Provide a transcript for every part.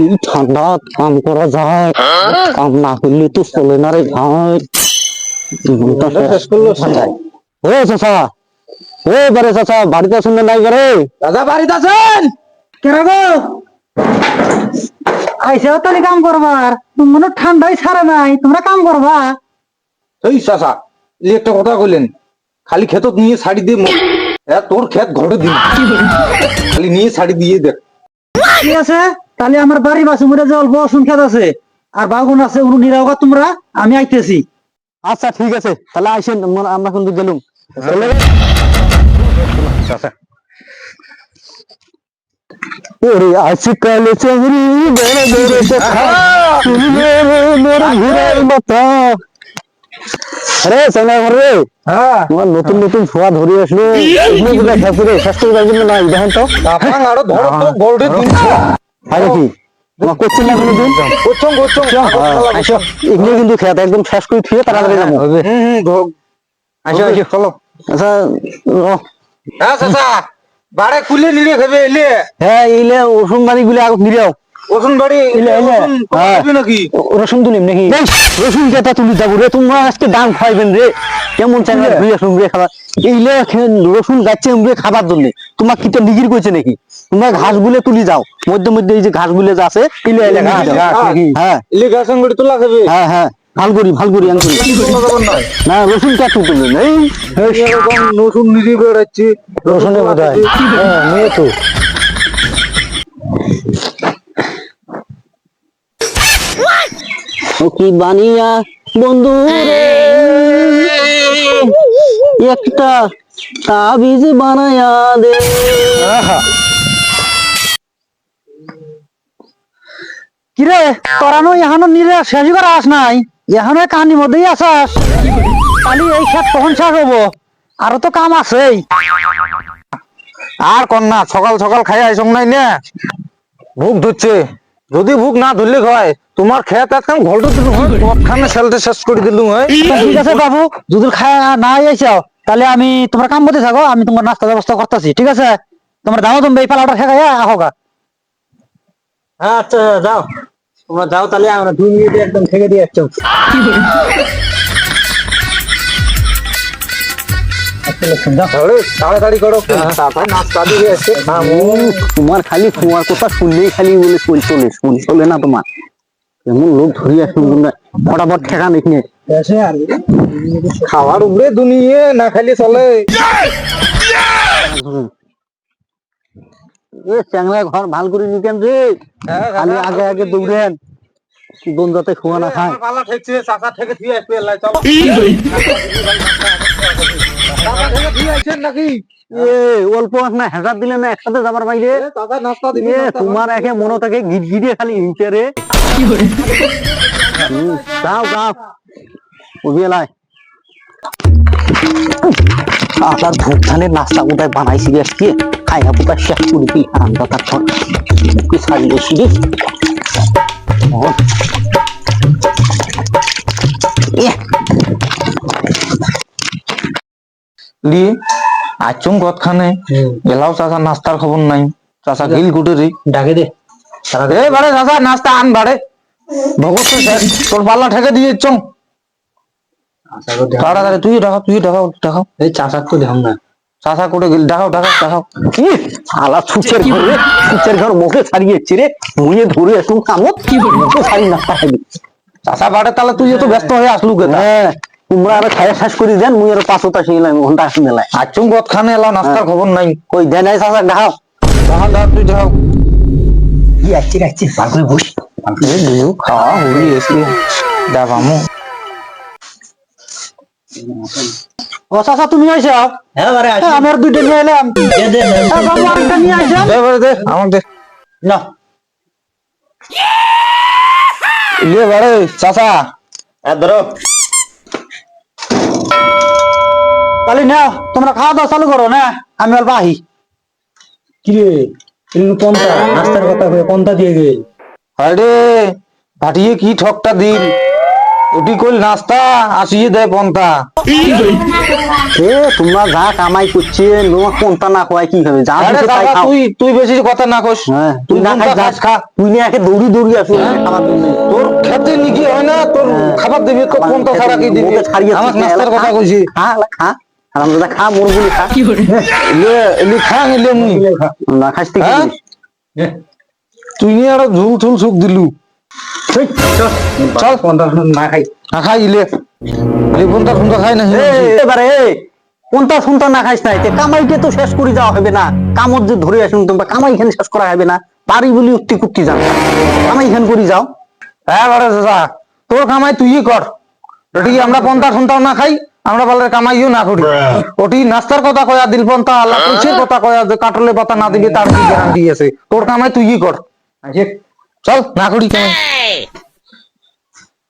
এই ঠান্ডা কাম করা যায়। কাম না করলে তো চলে না রে ভাই। শেষ করল ঠান্ডায় ও চাচা ও বারে চাচা বাড়িতে আছেন না নাই বারে? দাদা বাড়িতে আছেন? কেন গো? আইসা তাহলে কাম করবার। মনে ঠান্ডাই ছাড়ে নাই। তোমরা কাম করবা। এই চাচা এই একটা কথা কইলেন। খালি ক্ষেত নিয়ে শাড়ি দিয়ে মো- এ, তোর ক্ষেত ঘটে দিন। খালি নিয়ে শাড়ি দিয়ে দেখ ঠিক আছে? তাহলে আমার বাড়ি বাসে মরে যে অল্প সংখ্যাত আছে আর বাগুন আছে উনু নিরাওগা তোমরা আমি আইতেছি আচ্ছা ঠিক আছে তাহলে আইসেন আমরা- কিন্তু গেলুম চাচা ওরে আসি কালে বড় বড় কথা তুমি মেরে মেরে মাথা আরে চেংড়া রে হ্যাঁ তোমার নতুন নতুন ছোঁয়া ধরে আসলো এগুলো রে শেষ করে যাবেন না দেখেন তো আরও ধরো তো ঘটে দিন আরে কি? করছেন না কোনো দিন? গোচং গোচং এগুলো কিন্তু খেতে একদম শেষ করে থুয়ে তাড়াতাড়ি যাব হুম হুম ঘ- আসো আসো। চলো। আচ্ছা হ্যাঁ চাচা বাড়ে খুলে নিলে খাবে এলে। হ্যাঁ এইলে ওষুধ বাড়ি গুলো আগত নিলেও ওষুন বাড়ি এলে, এলে। ওষুন হ্যাঁ। খাবে নাকি? রসুন তুলিম নাকি? রসুন কেটা তুলি যাব রে তোমরা আজকে দাম খাইবেন রে। কেমন চাই ঘুরে আসুন রে খাবার এইলে রসুন গাছে খাবার জন্য। তোমার কি তো নিগির কইছে নাকি? তোমরা ঘাস গুলে তুলি যাও। মধ্যে মধ্যে এই যে ঘাস গুলে যে আছে হ্যাঁ। তোলা খাবে হ্যাঁ হ্যাঁ। ভালো করি ভালো করি আঙ্কুল না রসুন কে তুলবেন এই। এরকম নতুন নিজে বেড়াচ্ছি। রসুনের বোধ হয়। হ্যাঁ নিয়ে তো। ও কি বানিয়া বন্ধু রে? একটা তাবিজ বানায়া দে। কিরে তোরানো এখনও নিরে শেষ করে আস নাই। এখনও এই কাহানির মধ্যেই আসাস কালি এই খেত তখন শেষ হব। আরও তো কাম আছেই। আর কন্যা সকাল সকাল খাই আইসং নাই না? ভুক ধরছে। যদি ভুক না ধরলে হয় তোমার খেত একদম ঘলটে দিলু হয় কতখানে সেলতে শেষ করে দিলু হয়? ঠিক আছে বাবু যদি খায় না আইসাও তাহলে আমি তোমার কাম করতে থাকো আমি তোমার নাস্তা ব্যবস্থা করতেছি ঠিক আছে? তোমার দাও তুমি এই পালাটা খেয়ে আহোগা হ্যাঁ আচ্ছা যাও তোমরা যাও তাহলে আমরা দুই মিনিটে একদম থেকে দিয়ে আসছো। খাব। তোমার খালি কথা শুনলেই খালি বলে চল চলে শুন চলে না তোমার। এমন লোক আসুন তোমরা। ফটাফট ঠেকা নেই খাওয়ার উপরে দুনিয়ে না খালি চলে। এ ঘর ভালো করে নিতেন রে। খালি আগে আগে দৌড়েন। বোন যাতে খোয়া না খায়। পালা ঠেকছে চাচা ঠেকে দিয়ে আসবে এলাই চলো। চাচা ঠেকে দিয়ে আসছেন নাকি? এ অল্প না হেজার দিলে না একসাথে যাবার বাইরে? চাচা নাস্তা দিবি তোমার একে মনে থাকে গিট গিটে খালি হিংসে রে। আবার ভোগ ধানের নাস্তা কোথায় বানাইছি আজকে? খাইয়া পোতা শেষ করে দিই আরাম কথা ছট কি ছাড়ি বসি রে ও। এ, লি আচুং কতখানে এলাও চাচা নাস্তার খবর নাই। চাচা গিল গুটে রে ডাকে দে। এ বাড়ে চাচা নাস্তা আন বাড়ে। ভগত তোর পাল্লা ঠেকে দিয়ে চং তাড়াতাড়ি তুই দেখাও তুই দেখাও দেখাও এই চাচাক তো দেখাম না। চাচা করে গেল দেখাও দেখাও দেখাও। কি? শালা ছুচের ঘর রে ছুচের ঘর মুখে ছাড়িয়েছি রে মুয়ে ধরে একটু কামত মুখে ছাড়ি নাস্তা খাবি চাচা বাড়ে তাহলে তুই এত ব্যস্ত হয়ে আসলু কে হ্যাঁ। তোমরা আর খাইয়া শেষ করে দেন মুই আর পাঁচ ওটা সেই ঘণ্টা আসি মেলায় আচুং কতখানে এলাও নাস্তার খবর নাই। কই দেন এই চাচা দেখাও। দেখাও দেখাও তুই দেখাও। কি আসছি আসছি ভাগ করে বস। দিও খাওয়া হরি এসে দেখামু ও চাচা তুমি হ্যাঁ বারে আসি। আমার দুইটা নিয়ে এলাম। দে দে দে। এ, নিয়ে আসেন দে বাড়ে দে আমার দে। না। ইয়ে চাচা। ধরো। তাহলে না তোমরা খাওয়া দাওয়া চালু করো না? আমি অল্প আহি। কিরে তুমি কোনটা নাস্তার কথা কোনটা দিয়ে গে আরে ভাটিয়ে কি ঠকটা দিল? নাস্তা আসিয়ে দেয় পন্থা। এ তোমরা যা কামাই করছে তোমার না খাওয়াই কি হবে? যা তাই খাও। তুই তুই বেশি কথা না কইস হ্যাঁ তুই না খাই খা। তুই না একে দৌড়ি দৌড়ি আসো জন্য। তোর খেতে নিকি হয় না তোর খাবার দিবি ছাড়া কি দিবি? আমার নাস্তার কথা কইছি। খা এলা খা। দাদা খা খা। এলে এলি খা এলে মুই। না খাস তুই কি হ্যাঁ? তুই আর ঝুল ঝুল সুখ দিলু। চল। না খাই না খাই ইলে খাই না এবারে কোনটা না খাইস নাই তে কামাইকে তো শেষ করে যাওয়া হবে না। কামত যে ধরে আসুন তোমরা কামাই খান শেষ করা হবে না। পারি বলি উক্তি কুক্তি জান কামাই খান করি যাও। হ্যাঁ বারে দাদা তোর কামাই তুই কর। ওটি আমরা পন্থা ফোনটাও না খাই আমরা বলে কামাইও না করি। ওটি নাস্তার কথা কয়া দিল পন্থা আল্লাহ কথা কয়া যে কাটলে পাতা না দিবি তার কি গ্যারান্টি আছে? তোর কামাই তুই কর। চল না করি কামাই।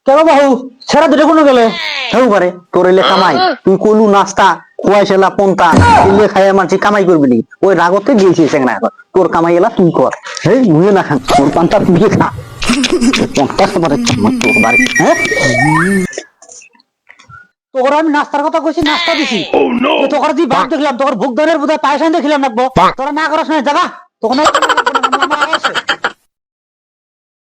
কেন বাহু? ছেড়া দুটো কোনো গেলে? হেউ পারে তোর এলে কামাই তুই কলু নাস্তা খোয়াইছেলা পন্তা এলে খাইয়া মানছি কামাই করবি নি ওই রাগতে গেছি সেখানে তোর কামাই এলা তুই কর। হেই মুয়ে না খান। তোর পান্তা তুই খা। পন্তা খাবারে তোর বাড়ি। হ্যাঁ তোর আমি নাস্তার কথা কইছি নাস্তা দিছি। তোর যে ভাব দেখলাম তোর ভোগ ধরের বোধহয় পায়সান দেখলাম রাখব তোরা না করস না জাগা তখন